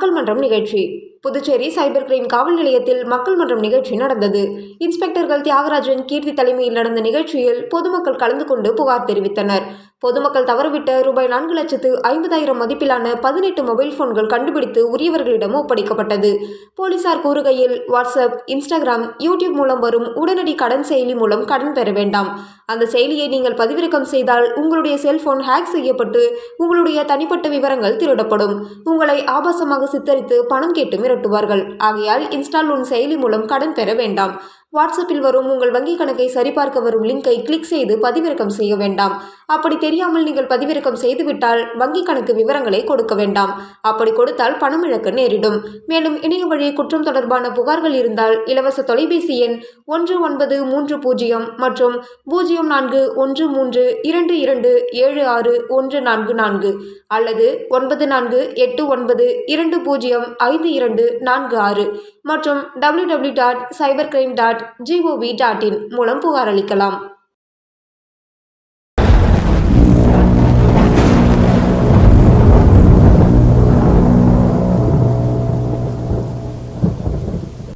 மக்கள் மன்றம் நிகழ்ச்சி. புதுச்சேரி சைபர் கிரைம் காவல் நிலையத்தில் மக்கள் மன்றம் நிகழ்ச்சி நடந்தது. இன்ஸ்பெக்டர்கள் தியாகராஜன் கீர்த்தி தலைமையில் நடந்த நிகழ்ச்சியில் பொதுமக்கள் கலந்து கொண்டு புகார் தெரிவித்தனர். பொதுமக்கள் தவறவிட்ட ரூபாய் நான்கு லட்சத்து ஐம்பதாயிரம் மதிப்பிலான பதினெட்டு மொபைல் போன்கள் கண்டுபிடித்து உரியவர்களிடம் ஒப்படைக்கப்பட்டது. போலீசார் கூறுகையில் வாட்ஸ்அப் இன்ஸ்டாகிராம் யூடியூப் மூலம் வரும் உடனடி கடன் செயலி மூலம் கடன் பெற வேண்டாம். அந்த செயலியை நீங்கள் பதிவிறக்கம் செய்தால் உங்களுடைய செல்போன் ஹேக் செய்யப்பட்டு உங்களுடைய தனிப்பட்ட விவரங்கள் திருடப்படும். உங்களை ஆபாசமாக சித்தரித்து பணம் கேட்டு மிரட்டுவார்கள். ஆகையால் இன்ஸ்டால் உன் செயலி மூலம் கடன் பெற வேண்டாம். வாட்ஸ்அப்பில் வரும் உங்கள் வங்கிக் கணக்கை சரிபார்க்க வரும் லிங்கை கிளிக் செய்து பதிவிறக்கம் செய்ய வேண்டாம். அப்படி தெரியாமல் நீங்கள் பதிவிறக்கம் செய்துவிட்டால் வங்கிக் கணக்கு விவரங்களை கொடுக்க வேண்டாம். அப்படி கொடுத்தால் பணம் இழக்க நேரிடும். மேலும் இணைய வழி குற்றம் தொடர்பான புகார்கள் இருந்தால் இலவச தொலைபேசி எண் ஒன்று ஒன்பது மூன்று பூஜ்ஜியம் மற்றும் பூஜ்ஜியம் நான்கு ஒன்று மூன்று இரண்டு இரண்டு ஏழு ஆறு ஒன்று நான்கு நான்கு அல்லது ஒன்பது நான்கு எட்டு ஒன்பது இரண்டு பூஜ்ஜியம் ஐந்து இரண்டு நான்கு ஆறு. மற்றும் W W dot cyber crime dot G O V dot in மூலம் புகார் அளிக்கலாம்.